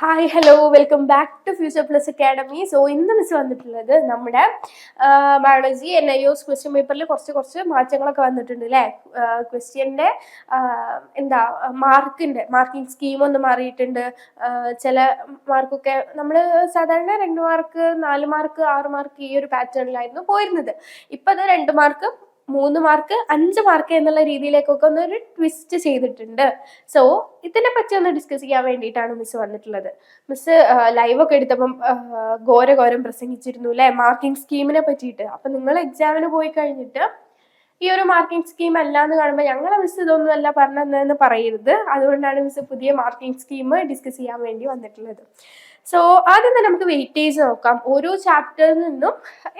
Hi hello welcome back to future plus academy so ഇന്ന് miss വന്നിട്ടുള്ളത് നമ്മുടെ biology N I O S question പേപ്പറിൽ കുറച്ച് കുറച്ച് മാറ്റങ്ങളൊക്കെ വന്നിട്ടുണ്ട് അല്ലേ ക്വസ്റ്റ്യന്റെ എന്താ മാർക്കിന്റെ മാർക്കിംഗ് സ്കീം ഒന്ന് മാറിയിട്ടുണ്ട്. ചില മാർക്കൊക്കെ നമ്മൾ സാധാരണ രണ്ട് മാർക്ക് നാല് മാർക്ക് ആറ് മാർക്ക് ഈ ഒരു പാറ്റേണിലായിരുന്നു പോയിരുന്നത്. ഇപ്പം അത് രണ്ട് മാർക്ക് മൂന്ന് മാർക്ക് അഞ്ച് മാർക്ക് എന്നുള്ള രീതിയിലേക്കൊക്കെ ഒന്ന് ഒരു ട്വിസ്റ്റ് ചെയ്തിട്ടുണ്ട്. സോ ഇതിനെ പറ്റി ഒന്ന് ഡിസ്കസ് ചെയ്യാൻ വേണ്ടിയിട്ടാണ് മിസ് വന്നിട്ടുള്ളത്. മിസ് ലൈവ് ഒക്കെ എടുത്തപ്പം ആ, ഘോര ഘോരം പ്രസംഗിച്ചിരുന്നു അല്ലെ? മാർക്കിംഗ് സ്കീമിനെ പറ്റിയിട്ട്. അപ്പൊ നിങ്ങൾ എക്സാമിന് പോയി കഴിഞ്ഞിട്ട് ഈ ഒരു മാർക്കിംഗ് സ്കീം അല്ല എന്ന് കാണുമ്പോൾ ഞങ്ങളെ മിസ് ഇതൊന്നും അല്ല പറഞ്ഞതെന്ന് പറയരുത്. അതുകൊണ്ടാണ് മിസ് പുതിയ മാർക്കിംഗ് സ്കീം ഡിസ്കസ് ചെയ്യാൻ വേണ്ടി വന്നിട്ടുള്ളത്. സോ ആദ്യം തന്നെ നമുക്ക് വെയിറ്റേജ് നോക്കാം. ഓരോ ചാപ്റ്ററിൽ നിന്നും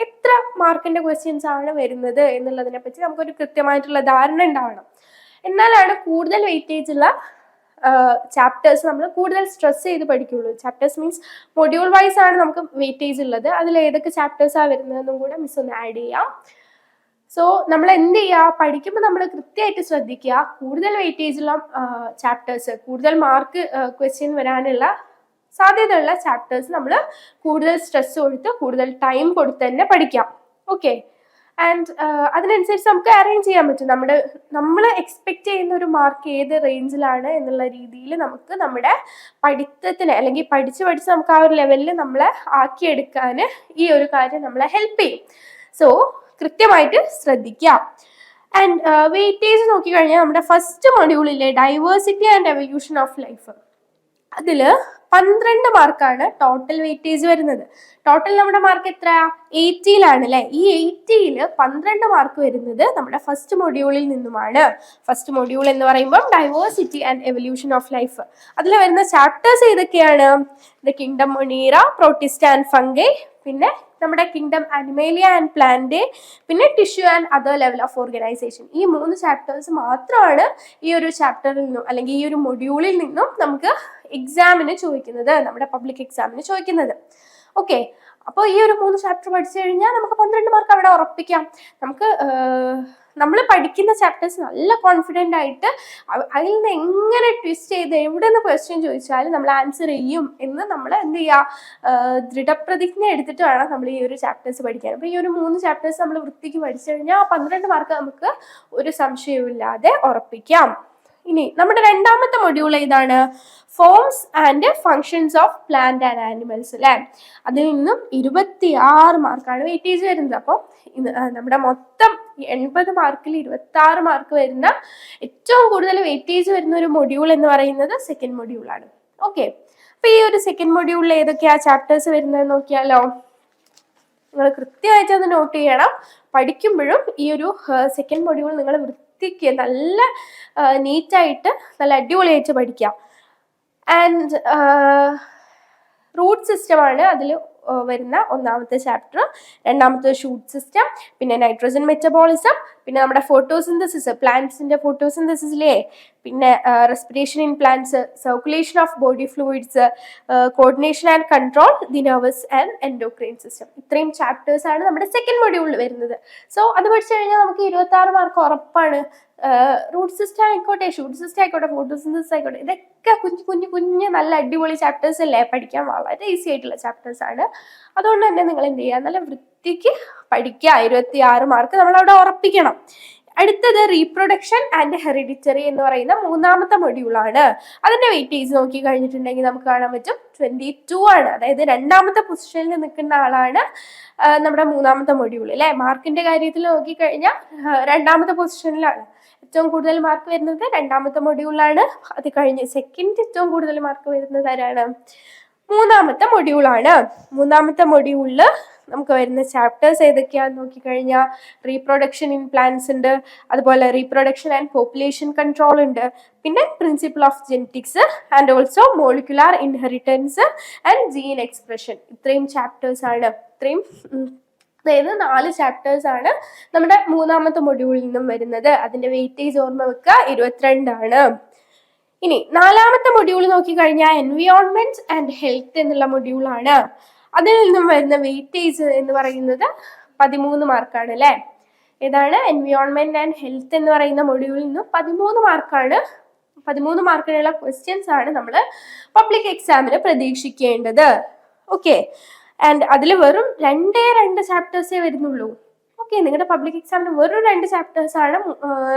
എത്ര മാർക്കിന്റെ ക്വസ്റ്റ്യൻസ് ആണ് വരുന്നത് എന്നുള്ളതിനെ പറ്റി നമുക്കൊരു കൃത്യമായിട്ടുള്ള ധാരണ ഉണ്ടാവണം. എന്നാലാണ് കൂടുതൽ വെയിറ്റേജ് ഉള്ള ചാപ്റ്റേഴ്സ് നമ്മൾ കൂടുതൽ സ്ട്രെസ് ചെയ്ത് പഠിക്കുള്ളൂ. ചാപ്റ്റേഴ്സ് മീൻസ് മൊഡ്യൂൾ വൈസ് ആണ് നമുക്ക് വെയിറ്റേജ് ഉള്ളത്. അതിൽ ഏതൊക്കെ ചാപ്റ്റേഴ്സാണ് വരുന്നതെന്നും കൂടെ മിസ് ഒന്ന് ആഡ് ചെയ്യാം. സോ നമ്മൾ എന്ത് ചെയ്യുക പഠിക്കുമ്പോൾ നമ്മൾ കൃത്യമായിട്ട് ശ്രദ്ധിക്കുക. കൂടുതൽ വെയിറ്റേജ് ഉള്ള ചാപ്റ്റേഴ്സ് കൂടുതൽ മാർക്ക് ക്വസ്റ്റ്യൻ വരാനുള്ള സാധ്യതയുള്ള ചാപ്റ്റേഴ്സ് നമ്മൾ കൂടുതൽ സ്ട്രെസ് കൊടുത്ത് കൂടുതൽ ടൈം കൊടുത്ത് തന്നെ പഠിക്കാം. ഓക്കെ ആൻഡ് അതിനനുസരിച്ച് നമുക്ക് അറേഞ്ച് ചെയ്യാൻ പറ്റും. നമ്മുടെ നമ്മൾ എക്സ്പെക്റ്റ് ചെയ്യുന്ന ഒരു മാർക്ക് ഏത് റേഞ്ചിലാണ് എന്നുള്ള രീതിയിൽ നമുക്ക് നമ്മുടെ പഠിത്തത്തിന് അല്ലെങ്കിൽ പഠിച്ച് പഠിച്ച് നമുക്ക് ആ ഒരു ലെവലിൽ നമ്മളെ ആക്കിയെടുക്കാൻ ഈ ഒരു കാര്യം നമ്മളെ ഹെൽപ്പ് ചെയ്യും. സോ കൃത്യമായിട്ട് ശ്രദ്ധിക്കാം. ആൻഡ് വെയിറ്റേജ് നോക്കിക്കഴിഞ്ഞാൽ നമ്മുടെ first മൊഡ്യൂളിലെ diversity and evolution of life അതിൽ പന്ത്രണ്ട് മാർക്കാണ് ടോട്ടൽ വെയിറ്റേജ് വരുന്നത്. ടോട്ടൽ നമ്മുടെ മാർക്ക് എത്ര എയ്റ്റിയിലാണ് അല്ലെ? ഈ എയ്റ്റിയിൽ പന്ത്രണ്ട് മാർക്ക് വരുന്നത് നമ്മുടെ ഫസ്റ്റ് മൊഡ്യൂളിൽ നിന്നുമാണ്. ഫസ്റ്റ് മൊഡ്യൂൾ എന്ന് പറയുമ്പോൾ diversity and evolution of life അതിൽ വരുന്ന ചാപ്റ്റേഴ്സ് ഏതൊക്കെയാണ്? The kingdom monera protista and fungi പിന്നെ നമ്മുടെ കിങ്ഡം അനിമേലിയ ആൻഡ് പ്ലാന്റ് പിന്നെ tissue and other level of organisation ഈ മൂന്ന് ചാപ്റ്റേഴ്സ് മാത്രമാണ് ഈ ഒരു ചാപ്റ്ററിൽ നിന്നും അല്ലെങ്കിൽ ഈ ഒരു മൊഡ്യൂളിൽ നിന്നും നമുക്ക് എക്സാമിന് ചോദിക്കുന്നത് നമ്മുടെ പബ്ലിക് എക്സാമിന് ചോദിക്കുന്നത്. ഓക്കെ അപ്പോൾ ഈ ഒരു മൂന്ന് ചാപ്റ്റർ പഠിച്ചു കഴിഞ്ഞാൽ നമുക്ക് പന്ത്രണ്ട് മാർക്ക് അവിടെ ഉറപ്പിക്കാം. നമുക്ക് നമ്മൾ പഠിക്കുന്ന ചാപ്റ്റേഴ്സ് നല്ല കോൺഫിഡന്റ് ആയിട്ട് അതിൽ നിന്ന് എങ്ങനെ ട്വിസ്റ്റ് ചെയ്ത് എവിടെ നിന്ന് ക്വസ്റ്റ്യൻ ചോദിച്ചാലും നമ്മൾ ആൻസർ ചെയ്യും എന്ന് നമ്മൾ എന്ത് ചെയ്യുക ദൃഢപ്രതിജ്ഞ എടുത്തിട്ട് വേണം നമ്മൾ ഈ ഒരു ചാപ്റ്റേഴ്സ് പഠിക്കാൻ. അപ്പോൾ ഈ ഒരു മൂന്ന് ചാപ്റ്റേഴ്സ് നമ്മൾ വൃത്തിക്ക് പഠിച്ചു കഴിഞ്ഞാൽ ആ പന്ത്രണ്ട് മാർക്ക് നമുക്ക് ഒരു സംശയവും ഇല്ലാതെ ഉറപ്പിക്കാം. ഇനി നമ്മുടെ രണ്ടാമത്തെ മൊഡ്യൂൾ ഏതാണ്? Forms and functions of plant and animals അല്ലേ അതിൽ നിന്നും ഇരുപത്തി ആറ് മാർക്കാണ് വെയിറ്റേജ് വരുന്നത്. അപ്പം നമ്മുടെ മൊത്തം എൺപത് മാർക്കിൽ ഇരുപത്തി ആറ് മാർക്ക് വരുന്ന ഏറ്റവും കൂടുതൽ വെയിറ്റേജ് വരുന്ന ഒരു മൊഡ്യൂൾ എന്ന് പറയുന്നത് സെക്കൻഡ് മൊഡ്യൂളാണ് ഓക്കെ അപ്പൊ ഈ ഒരു സെക്കൻഡ് മൊഡ്യൂളിൽ ഏതൊക്കെയാ ചാപ്റ്റേഴ്സ് വരുന്നത് നോക്കിയാലോ? നിങ്ങൾ കൃത്യമായിട്ട് അത് നോട്ട് ചെയ്യണം. പഠിക്കുമ്പോഴും ഈ ഒരു സെക്കൻഡ് മൊഡ്യൂൾ നിങ്ങൾ വൃത്തിക്ക് നല്ല നീറ്റായിട്ട് നല്ല അടിപൊളിയായിട്ട് പഠിക്കാം. ആൻഡ് റൂട്ട് സിസ്റ്റമാണ് അതിൽ വരുന്ന ഒന്നാമത്തെ ചാപ്റ്റർ രണ്ടാമത്തെ ഷൂട്ട് സിസ്റ്റം പിന്നെ നൈട്രജൻ മെറ്റബോളിസം പിന്നെ നമ്മുടെ ഫോട്ടോസിന്തസിസ് പ്ലാന്റ്സിന്റെ ഫോട്ടോസിന്തസിസിലെ പിന്നെ respiration in plants circulation of body fluids coordination and control the nervous and endocrine system ഇത്രയും ചാപ്റ്റേഴ്സ് ആണ് നമ്മുടെ സെക്കൻഡ് മൊഡ്യൂളിൽ വരുന്നത്. സോ അത് പഠിച്ചു കഴിഞ്ഞാൽ നമുക്ക് ഇരുപത്തി ആറ് മാർക്ക് ഉറപ്പാണ് റൂട്ട് സിസ്റ്റം ആയിക്കോട്ടെ ഷൂട്ട് സിസ്റ്റം ആയിക്കോട്ടെ ഫോട്ടോസിന്തസിസ് ആയിക്കോട്ടെ ഇതൊക്കെ കുഞ്ഞു കുഞ്ഞു കുഞ്ഞ് നല്ല അടിപൊളി ചാപ്റ്റേഴ്സ് അല്ലേ? പഠിക്കാൻ വളരെ ഈസി ആയിട്ടുള്ള ചാപ്റ്റേഴ്സ് ആണ്. അതുകൊണ്ട് തന്നെ നിങ്ങൾ എന്ത് ചെയ്യുക? നല്ല വൃത്തിക്ക് പഠിക്കുക ഇരുപത്തി ആറ് മാർക്ക് നമ്മൾ അവിടെ ഉറപ്പിക്കണം. അടുത്തത് റീപ്രൊഡക്ഷൻ ആൻഡ് ഹെറിഡിറ്ററി എന്ന് പറയുന്ന മൂന്നാമത്തെ മൊഡ്യൂളാണ് അതിന്റെ വെയിറ്റേജ് നോക്കി കഴിഞ്ഞിട്ടുണ്ടെങ്കിൽ നമുക്ക് കാണാൻ പറ്റും. ട്വന്റി ടു ആണ്. അതായത് രണ്ടാമത്തെ പൊസിഷനിൽ നിൽക്കുന്ന ആളാണ് നമ്മുടെ മൂന്നാമത്തെ മൊഡ്യൂൾ അല്ലെ? മാർക്കിന്റെ കാര്യത്തിൽ നോക്കിക്കഴിഞ്ഞാൽ രണ്ടാമത്തെ പൊസിഷനിലാണ് ഏറ്റവും കൂടുതൽ മാർക്ക് വരുന്നത്. രണ്ടാമത്തെ മൊഡ്യൂളാണ് അത് കഴിഞ്ഞ് സെക്കൻഡ് ഏറ്റവും കൂടുതൽ മാർക്ക് വരുന്നത് ആരാണ്? മൂന്നാമത്തെ മൊഡ്യൂളാണ് മൂന്നാമത്തെ മൊഡ്യൂളിൽ നമുക്ക് വരുന്ന ചാപ്റ്റേഴ്സ് ഏതൊക്കെയാന്ന് നോക്കിക്കഴിഞ്ഞാൽ റീപ്രൊഡക്ഷൻ ഇൻ പ്ലാന്റ്സ് ഉണ്ട് അതുപോലെ റീപ്രൊഡക്ഷൻ ആൻഡ് പോപ്പുലേഷൻ കൺട്രോൾ ഉണ്ട് പിന്നെ principle of genetics and also molecular inheritance and gene expression ഇത്രയും ചാപ്റ്റേഴ്സ് ആണ്. ഇത്രയും അതായത് നാല് ചാപ്റ്റേഴ്സ് ആണ് നമ്മുടെ മൂന്നാമത്തെ മൊഡ്യൂളിൽ നിന്നും വരുന്നത്. അതിന്റെ വെയിറ്റേജ് ഓർമ്മ വെക്കുക ഇരുപത്തിരണ്ടാണ്. ഇനി നാലാമത്തെ മൊഡ്യൂൾ നോക്കിക്കഴിഞ്ഞാൽ എൻവിയോൺമെന്റ് ആൻഡ് ഹെൽത്ത് എന്നുള്ള മൊഡ്യൂളാണ് അതിൽ നിന്നും വരുന്ന വെയിറ്റേജ് എന്ന് പറയുന്നത് പതിമൂന്ന് മാർക്കാണ് അല്ലേ ഏതാണ് എൻവിയോൺമെന്റ് ആൻഡ് ഹെൽത്ത് എന്ന് പറയുന്ന മൊഡ്യൂളിൽ നിന്നും പതിമൂന്ന് മാർക്കാണ് പതിമൂന്ന് മാർക്കിനുള്ള ക്വസ്റ്റ്യൻസ് ആണ് നമ്മൾ പബ്ലിക് എക്സാമിന് പ്രതീക്ഷിക്കേണ്ടത്. ഓക്കെ ആൻഡ് അതിൽ വെറും രണ്ടേ രണ്ട് ചാപ്റ്റേഴ്സേ വരുന്നുള്ളൂ. ഓക്കെ നിങ്ങളുടെ പബ്ലിക് എക്സാമിന് വെറും രണ്ട് ചാപ്റ്റേഴ്സാണ്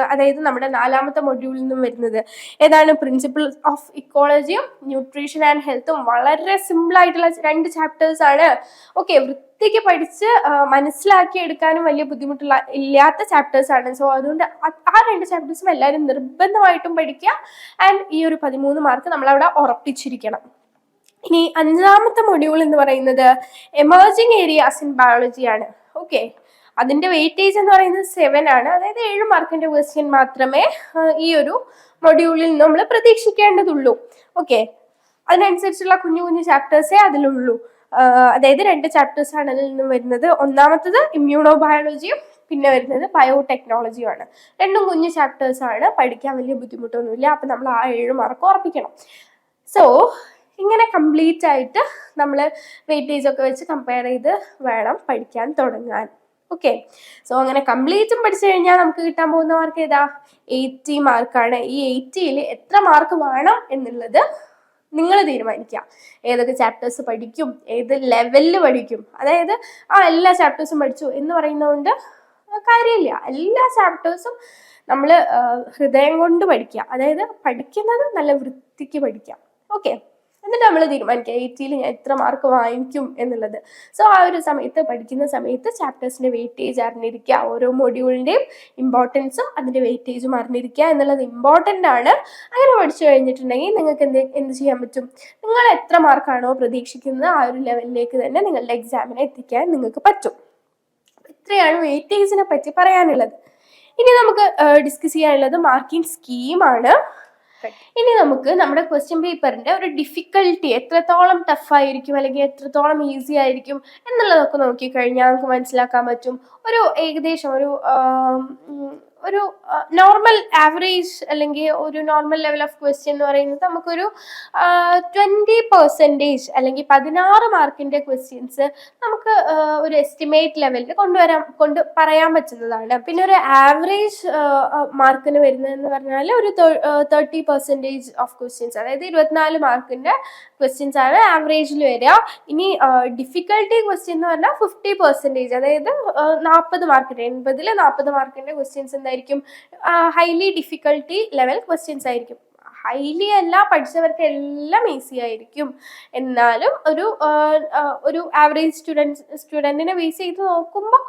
അതായത് നമ്മുടെ നാലാമത്തെ മൊഡ്യൂളിൽ നിന്നും വരുന്നത്. ഏതാണ്? പ്രിൻസിപ്പിൾസ് ഓഫ് ഇക്കോളജിയും ന്യൂട്രീഷൻ ആൻഡ് ഹെൽത്തും വളരെ സിമ്പിൾ ആയിട്ടുള്ള രണ്ട് ചാപ്റ്റേഴ്സാണ് ഓക്കെ വൃത്തിക്ക് പഠിച്ച് മനസ്സിലാക്കി എടുക്കാനും വലിയ ബുദ്ധിമുട്ടുള്ള ഇല്ലാത്ത ചാപ്റ്റേഴ്സ് ആണ്. സോ അതുകൊണ്ട് ആ- രണ്ട് ചാപ്റ്റേഴ്സും എല്ലാവരും നിർബന്ധമായിട്ടും പഠിക്കുക. ആൻഡ് ഈ ഒരു പതിമൂന്ന് മാർക്ക് നമ്മളവിടെ ഉറപ്പിച്ചിരിക്കണം. ഇനി അഞ്ചാമത്തെ മൊഡ്യൂൾ എന്ന് പറയുന്നത് എമേർജിങ് ഏരിയാസ് ഇൻ ബയോളജിയാണ് ഓക്കെ അതിന്റെ വെയിറ്റേജ് എന്ന് പറയുന്നത് സെവൻ ആണ്. അതായത് ഏഴ് മാർക്കിന്റെ ക്വസ്റ്റ്യൻ മാത്രമേ ഈ ഒരു മൊഡ്യൂളിൽ നമ്മൾ പ്രതീക്ഷിക്കേണ്ടതുള്ളൂ. ഓക്കെ അതിനനുസരിച്ചുള്ള കുഞ്ഞു കുഞ്ഞു ചാപ്റ്റേഴ്സേ അതിലുള്ളൂ. അതായത് രണ്ട് ചാപ്റ്റേഴ്സ് ആണ് അതിൽ നിന്ന് വരുന്നത്. ഒന്നാമത്തത് ഇമ്മ്യൂണോ ബയോളജിയും പിന്നെ വരുന്നത് ബയോടെക്നോളജിയുമാണ് രണ്ടും കുഞ്ഞു ചാപ്റ്റേഴ്സ് ആണ്. പഠിക്കാൻ വലിയ ബുദ്ധിമുട്ടൊന്നുമില്ല. അപ്പൊ നമ്മൾ ആ ഏഴ് മാർക്ക് ഉറപ്പിക്കണം. സോ ഇങ്ങനെ കംപ്ലീറ്റ് ആയിട്ട് നമ്മൾ വെയിറ്റേജ് ഒക്കെ വെച്ച് കമ്പയർ ചെയ്ത് വേണം പഠിക്കാൻ തുടങ്ങാൻ. ഓക്കെ സോ അങ്ങനെ കംപ്ലീറ്റും പഠിച്ചു കഴിഞ്ഞാൽ നമുക്ക് കിട്ടാൻ പോകുന്ന മാർക്ക് ഏതാ? എയ്റ്റി മാർക്കാണ് ഈ എയ്റ്റിയിൽ എത്ര മാർക്ക് വേണം എന്നുള്ളത് നിങ്ങൾ തീരുമാനിക്കുക ഏതൊക്കെ ചാപ്റ്റേഴ്സ് പഠിക്കും ഏത് ലെവലിൽ പഠിക്കും. അതായത് ആ എല്ലാ ചാപ്റ്റേഴ്സും പഠിച്ചു എന്ന് പറയുന്നതുകൊണ്ട് കാര്യമില്ല എല്ലാ ചാപ്റ്റേഴ്സും നമ്മൾ ഹൃദയം കൊണ്ട് പഠിക്കുക അതായത് പഠിക്കുന്നത് നല്ല വൃത്തിക്ക് പഠിക്കാം. ഓക്കെ എന്നിട്ട് നമ്മൾ തീരുമാനിക്കുക എയ്റ്റിയിൽ ഞാൻ എത്ര മാർക്ക് വാങ്ങിക്കും എന്നുള്ളത്. സോ ആ ഒരു സമയത്ത് പഠിക്കുന്ന സമയത്ത് ചാപ്റ്റേഴ്സിന്റെ വെയിറ്റേജ് അറിഞ്ഞിരിക്കുക ഓരോ മൊഡ്യൂളിന്റെയും ഇമ്പോർട്ടൻസും അതിന്റെ വെയിറ്റേജും അറിഞ്ഞിരിക്കുക എന്നുള്ളത് ഇമ്പോർട്ടന്റ് ആണ്. അങ്ങനെ പഠിച്ചു കഴിഞ്ഞിട്ടുണ്ടെങ്കിൽ നിങ്ങൾക്ക് എന്ത് എന്ത് ചെയ്യാൻ പറ്റും? നിങ്ങൾ എത്ര മാർക്കാണോ പ്രതീക്ഷിക്കുന്നത് ആ ഒരു ലെവലിലേക്ക് തന്നെ നിങ്ങളുടെ എക്സാമിനെ എത്തിക്കാൻ നിങ്ങൾക്ക് പറ്റും. ഇത്രയാണ് വെയിറ്റേജിനെ പറ്റി പറയാനുള്ളത്. ഇനി നമുക്ക് ഡിസ്കസ് ചെയ്യാനുള്ളത് മാർക്കിംഗ് സ്കീമാണ് ഇനി നമുക്ക് നമ്മുടെ ക്വസ്റ്റ്യൻ പേപ്പറിന്റെ ഒരു ഡിഫിക്കൽട്ടി എത്രത്തോളം ടഫ് ആയിരിക്കും അല്ലെങ്കിൽ എത്രത്തോളം ഈസി ആയിരിക്കും എന്നുള്ളതൊക്കെ നോക്കിക്കഴിഞ്ഞാൽ നമുക്ക് മനസ്സിലാക്കാൻ പറ്റും. ഒരു ഏകദേശം ഒരു ഒരു നോർമൽ ആവറേജ് അല്ലെങ്കിൽ ഒരു നോർമൽ ലെവൽ ഓഫ് ക്വസ്റ്റ്യൻ എന്ന് പറയുന്നത് നമുക്കൊരു ട്വന്റി പെർസെന്റേജ് അല്ലെങ്കിൽ പതിനാറ് മാർക്കിന്റെ ക്വസ്റ്റ്യൻസ് നമുക്ക് ഒരു എസ്റ്റിമേറ്റ് ലെവലിൽ കൊണ്ടുവരാൻ കൊണ്ട് പറയാൻ പറ്റുന്നതാണ്. പിന്നെ ഒരു ആവറേജ് മാർക്കിന് വരുന്നതെന്ന് പറഞ്ഞാൽ ഒരു തേർട്ടി പെർസെന്റേജ് ഓഫ് ക്വസ്റ്റ്യൻസ് അതായത് ഇരുപത്തിനാല് മാർക്കിന്റെ ക്വസ്റ്റ്യൻസ് ആണ് ആവറേജിൽ വരിക. ഇനി ഡിഫിക്കൽട്ടി ക്വസ്റ്റ്യൻ എന്ന് പറഞ്ഞാൽ ഫിഫ്റ്റി പെർസെന്റേജ് അതായത് നാൽപ്പത് മാർക്കിന്റെ എൺപതിൽ നാൽപ്പത് മാർക്കിന്റെ ക്വസ്റ്റ്യൻസ് എന്തായിരിക്കും ഹൈലി ഡിഫിക്കൽട്ടി ലെവൽ ക്വസ്റ്റ്യൻസ് ആയിരിക്കും. ഹൈലി അല്ല പഠിച്ചവർക്ക് എല്ലാം ഈസി ആയിരിക്കും. എന്നാലും ഒരു ഒരു ആവറേജ് സ്റ്റുഡൻസ് സ്റ്റുഡന്റിനെ ബേസ് ചെയ്ത് നോക്കുമ്പോൾ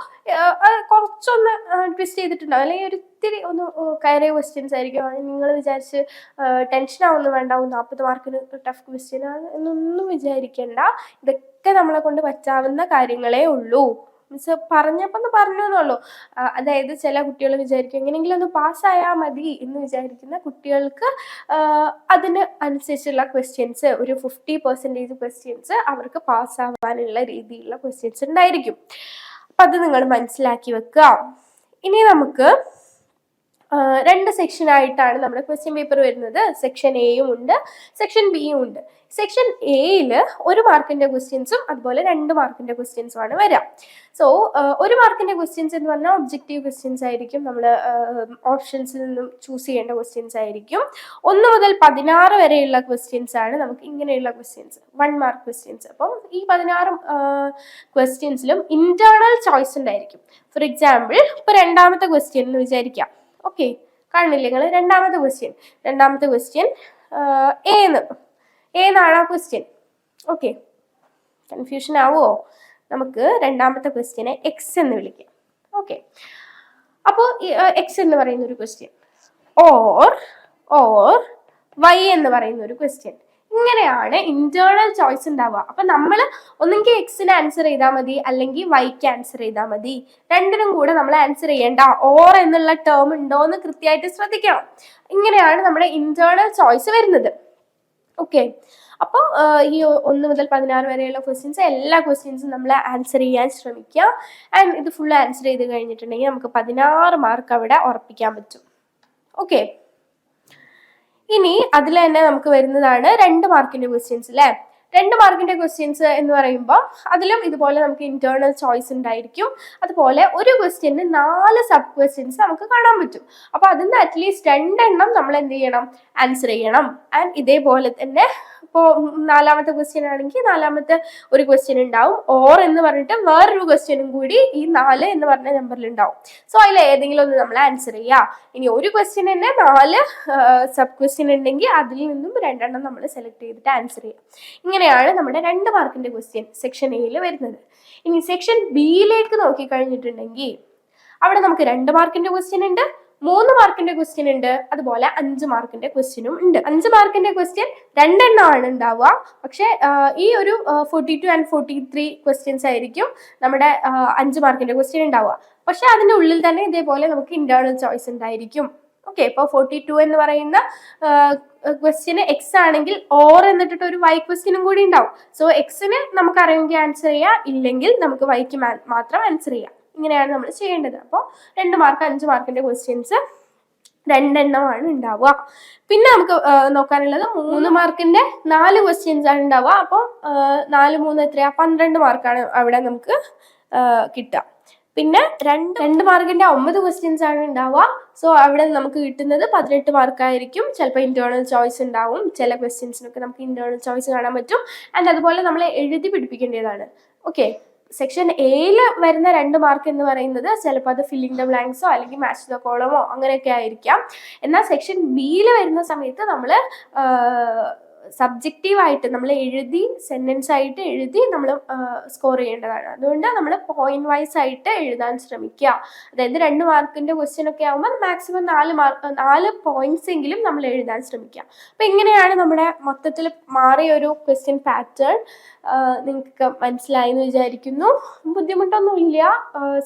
കുറച്ചൊന്ന് ട്വിസ്റ്റ് ചെയ്തിട്ടുണ്ടാവും. അല്ലെങ്കിൽ ഒരു ഇത്തിരി ഒന്ന് കയറിയ ക്വസ്റ്റ്യൻസ് ആയിരിക്കും. നിങ്ങൾ വിചാരിച്ച് ടെൻഷൻ ആവുന്നു ഒന്ന് നാൽപ്പത് മാർക്കിന് ടഫ് ക്വസ്റ്റ്യൻ ആണ് എന്നൊന്നും വിചാരിക്കേണ്ട. ഇതൊക്കെ നമ്മളെ കൊണ്ട് പറ്റാവുന്ന കാര്യങ്ങളേ ഉള്ളൂ. മീൻസ് പറഞ്ഞപ്പോൾ ഒന്ന് പറഞ്ഞു എന്നുള്ളൂ അതായത് ചില കുട്ടികൾ വിചാരിക്കും എങ്ങനെയെങ്കിലും ഒന്ന് പാസ്സായാൽ മതി എന്ന് വിചാരിക്കുന്ന കുട്ടികൾക്ക് അതിന് അനുസരിച്ചുള്ള ക്വസ്റ്റ്യൻസ് ഒരു ഫിഫ്റ്റി പെർസെന്റേജ് ക്വസ്റ്റ്യൻസ് അവർക്ക് പാസ്സാവാനുള്ള രീതിയിലുള്ള ക്വസ്റ്റ്യൻസ് ഉണ്ടായിരിക്കും. അപ്പം അത് നിങ്ങൾ മനസ്സിലാക്കി വെക്കുക ഇനി നമുക്ക് രണ്ട് സെക്ഷൻ ആയിട്ടാണ് നമ്മുടെ ക്വസ്റ്റ്യൻ പേപ്പർ വരുന്നത്. സെക്ഷൻ എയും ഉണ്ട് സെക്ഷൻ ബിയും ഉണ്ട്. സെക്ഷൻ എയിൽ ഒരു മാർക്കിന്റെ ക്വസ്റ്റ്യൻസും അതുപോലെ രണ്ട് മാർക്കിന്റെ ക്വസ്റ്റ്യൻസും ആണ് വരിക. സോ ഒരു മാർക്കിന്റെ ക്വസ്റ്റ്യൻസ് എന്ന് പറഞ്ഞാൽ ഒബ്ജക്റ്റീവ് ക്വസ്റ്റ്യൻസ് ആയിരിക്കും. നമ്മൾ ഓപ്ഷൻസിൽ നിന്നും ചൂസ് ചെയ്യേണ്ട ക്വസ്റ്റ്യൻസ് ആയിരിക്കും. ഒന്ന് മുതൽ പതിനാറ് വരെയുള്ള ക്വസ്റ്റ്യൻസ് ആണ് നമുക്ക് ഇങ്ങനെയുള്ള ക്വസ്റ്റ്യൻസ് വൺ മാർക്ക് ക്വസ്റ്റ്യൻസ് അപ്പം ഈ പതിനാറ് ക്വസ്റ്റ്യൻസിലും ഇന്റേണൽ ചോയ്സ് ഉണ്ടായിരിക്കും. ഫോർ എക്സാമ്പിൾ ഇപ്പൊ രണ്ടാമത്തെ ക്വസ്റ്റ്യൻ എന്ന് വിചാരിക്കാം. ഓക്കെ കാണുന്നില്ല നിങ്ങൾ രണ്ടാമത്തെ ക്വസ്റ്റ്യൻ രണ്ടാമത്തെ ക്വസ്റ്റ്യൻ ഏന്ന്? ഏന്നാണ് ആ ക്വസ്റ്റ്യൻ ഓക്കെ കൺഫ്യൂഷൻ ആവുമോ നമുക്ക് രണ്ടാമത്തെ ക്വസ്റ്റ്യനെ എക്സ് എന്ന് വിളിക്കാം. ഓക്കെ അപ്പോൾ എക്സ് എന്ന് പറയുന്ന ഒരു ക്വസ്റ്റ്യൻ ഓർ ഓർ വൈ എന്ന് പറയുന്ന ഒരു ക്വസ്റ്റ്യൻ ഇങ്ങനെയാണ് ഇന്റേണൽ ചോയ്സ് ഉണ്ടാവുക. അപ്പൊ നമ്മൾ ഒന്നെങ്കിൽ എക്സിന് ആൻസർ ചെയ്താൽ മതി അല്ലെങ്കിൽ വൈക്ക് ആൻസർ ചെയ്താൽ മതി. രണ്ടിനും കൂടെ നമ്മൾ ആൻസർ ചെയ്യേണ്ട ഓർ എന്നുള്ള ടേം ഉണ്ടോ എന്ന് കൃത്യമായിട്ട് ശ്രദ്ധിക്കണം. ഇങ്ങനെയാണ് നമ്മുടെ ഇന്റേണൽ ചോയ്സ് വരുന്നത്. ഓക്കെ അപ്പോൾ ഈ ഒന്ന് മുതൽ പതിനാറ് വരെയുള്ള ക്വസ്റ്റ്യൻസ് എല്ലാ ക്വസ്റ്റ്യൻസും നമ്മൾ ആൻസർ ചെയ്യാൻ ശ്രമിക്കുക ആൻഡ് ഇത് ഫുൾ ആൻസർ ചെയ്ത് കഴിഞ്ഞിട്ടുണ്ടെങ്കിൽ നമുക്ക് പതിനാറ് മാർക്ക് അവിടെ ഉറപ്പിക്കാൻ പറ്റും. ഓക്കെ ഇനി അതിൽ തന്നെ നമുക്ക് വരുന്നതാണ് രണ്ട് മാർക്കിന്റെ ക്വസ്റ്റ്യൻസ് അല്ലേ രണ്ട് മാർക്കിന്റെ ക്വസ്റ്റ്യൻസ് എന്ന് പറയുമ്പോൾ അതിലും ഇതുപോലെ നമുക്ക് ഇന്റേണൽ ചോയ്സ് ഉണ്ടായിരിക്കും. അതുപോലെ ഒരു ക്വസ്റ്റ്യന് നാല് സബ് ക്വസ്റ്റ്യൻസ് നമുക്ക് കാണാൻ പറ്റും. അപ്പൊ അതിൽ നിന്ന് അറ്റ്ലീസ്റ്റ് രണ്ടെണ്ണം നമ്മൾ എന്ത് ചെയ്യണം? ആൻസർ ചെയ്യണം. ആൻഡ് ഇതേപോലെ തന്നെ ഇപ്പോൾ നാലാമത്തെ ക്വസ്റ്റ്യൻ ആണെങ്കിൽ നാലാമത്തെ ഒരു ക്വസ്റ്റ്യൻ ഉണ്ടാവും. ഓർ എന്ന് പറഞ്ഞിട്ട് വേറൊരു ക്വസ്റ്റ്യനും കൂടി ഈ നാല് എന്ന് പറഞ്ഞ നമ്പറിൽ ഉണ്ടാവും. സോ അതിൽ ഏതെങ്കിലും ഒന്ന് നമ്മൾ ആൻസർ ചെയ്യുക ഇനി ഒരു ക്വസ്റ്റ്യൻ തന്നെ നാല് സബ് ക്വസ്റ്റ്യൻ ഉണ്ടെങ്കിൽ അതിൽ നിന്നും രണ്ടെണ്ണം നമ്മൾ സെലക്ട് ചെയ്തിട്ട് ആൻസർ ചെയ്യുക ഇങ്ങനെയാണ് നമ്മുടെ രണ്ട് മാർക്കിന്റെ ക്വസ്റ്റ്യൻ സെക്ഷൻ എയിൽ വരുന്നത്. ഇനി സെക്ഷൻ ബിയിലേക്ക് നോക്കി കഴിഞ്ഞിട്ടുണ്ടെങ്കിൽ അവിടെ നമുക്ക് രണ്ട് മാർക്കിന്റെ ക്വസ്റ്റ്യൻ ഉണ്ട്. മൂന്ന് മാർക്കിന്റെ ക്വസ്റ്റ്യൻ ഉണ്ട്. അതുപോലെ അഞ്ച് മാർക്കിന്റെ ക്വസ്റ്റ്യനും ഉണ്ട്. അഞ്ച് മാർക്കിന്റെ ക്വസ്റ്റ്യൻ രണ്ടെണ്ണമാണ് ഉണ്ടാവുക. പക്ഷേ ഈ ഒരു forty two and forty three questions ആയിരിക്കും നമ്മുടെ അഞ്ച് മാർക്കിന്റെ ക്വസ്റ്റ്യൻ ഉണ്ടാവുക. പക്ഷെ അതിന്റെ ഉള്ളിൽ തന്നെ ഇതേപോലെ നമുക്ക് ഇന്റേണൽ ചോയ്സ് ഉണ്ടായിരിക്കും. ഓക്കെ ഇപ്പോൾ ഫോർട്ടി ടു എന്ന് പറയുന്ന ക്വസ്റ്റ്യന് എക്സ് ആണെങ്കിൽ ഓർ എന്നിട്ടിട്ട് ഒരു വൈ ക്വസ്റ്റ്യനും കൂടി ഉണ്ടാവും. സോ എക്സിന് നമുക്ക് അറിയുമെങ്കിൽ ആൻസർ ചെയ്യാം. ഇല്ലെങ്കിൽ നമുക്ക് വൈക്ക് മാത്രം ആൻസർ ചെയ്യാം. ഇങ്ങനെയാണ് നമ്മൾ ചെയ്യേണ്ടത്. അപ്പോൾ രണ്ട് മാർക്ക് അഞ്ച് മാർക്കിന്റെ ക്വസ്റ്റ്യൻസ് രണ്ടെണ്ണമാണ് ഉണ്ടാവുക. പിന്നെ നമുക്ക് നോക്കാനുള്ളത് മൂന്ന് മാർക്കിന്റെ നാല് ക്വസ്റ്റ്യൻസ് ആണ് ഉണ്ടാവുക. അപ്പോൾ നാല് മൂന്ന് എത്രയാ? പന്ത്രണ്ട് മാർക്കാണ് അവിടെ നമുക്ക് കിട്ടുക. പിന്നെ രണ്ട് രണ്ട് മാർക്കിന്റെ ഒമ്പത് ക്വസ്റ്റ്യൻസ് ആണ് ഉണ്ടാവുക. സോ അവിടെ നമുക്ക് കിട്ടുന്നത് പതിനെട്ട് മാർക്കായിരിക്കും ചിലപ്പോൾ ഇന്റേണൽ ചോയ്സ് ഉണ്ടാവും. ചില ക്വസ്റ്റ്യൻസിനൊക്കെ നമുക്ക് ഇന്റേണൽ ചോയ്സ് കാണാൻ പറ്റും. ആൻഡ് അതുപോലെ നമ്മൾ എഴുതി പിടിപ്പിക്കേണ്ടതാണ്. ഓക്കെ സെക്ഷൻ എയിൽ വരുന്ന രണ്ട് മാർക്ക് എന്ന് പറയുന്നത് ചിലപ്പോൾ അത് ഫില്ലിംഗ് ദ ബ്ലാങ്ക്സോ അല്ലെങ്കിൽ മാച്ച് ദ കോളമോ അങ്ങനെയൊക്കെ ആയിരിക്കാം. എന്നാൽ സെക്ഷൻ ബിയിൽ വരുന്ന സമയത്ത് നമ്മൾ സബ്ജക്റ്റീവായിട്ട് നമ്മൾ എഴുതി സെന്റൻസ് ആയിട്ട് എഴുതി നമ്മൾ സ്കോർ ചെയ്യേണ്ടതാണ്. അതുകൊണ്ട് നമ്മൾ പോയിന്റ് വൈസ് ആയിട്ട് എഴുതാൻ ശ്രമിക്കുക. അതായത് രണ്ട് മാർക്കിന്റെ ക്വസ്റ്റ്യൻ ഒക്കെ ആകുമ്പോൾ മാക്സിമം നാല് മാർക്ക് നാല് പോയിന്റ്സ് എങ്കിലും നമ്മൾ എഴുതാൻ ശ്രമിക്കുക. അപ്പം ഇങ്ങനെയാണ് നമ്മുടെ മൊത്തത്തിൽ മാറിയ ഒരു ക്വസ്റ്റ്യൻ പാറ്റേൺ നിങ്ങൾക്ക് മനസ്സിലായി എന്ന് വിചാരിക്കുന്നു ബുദ്ധിമുട്ടൊന്നുമില്ല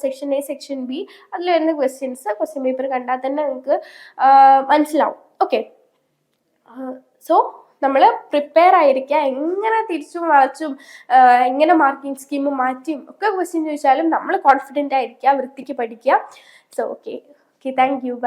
സെക്ഷൻ എ സെക്ഷൻ ബി അതിൽ വരുന്ന ക്വസ്റ്റ്യൻസ് ക്വസ്റ്റ്യൻ പേപ്പർ കണ്ടാൽ തന്നെ നിങ്ങൾക്ക് മനസ്സിലാവും. ഓക്കെ സോ നമ്മൾ പ്രിപ്പയർ ആയിരിക്കുക. എങ്ങനെ തിരിച്ചും വളച്ചും എങ്ങനെ മാർക്കിംഗ് സ്കീം മാറ്റിയും ഒക്കെ ക്വസ്റ്റ്യൻ ചോദിച്ചാലും നമ്മൾ കോൺഫിഡന്റ് ആയിരിക്കുക വൃത്തിക്ക് പഠിക്കുക. So okay okay thank you bye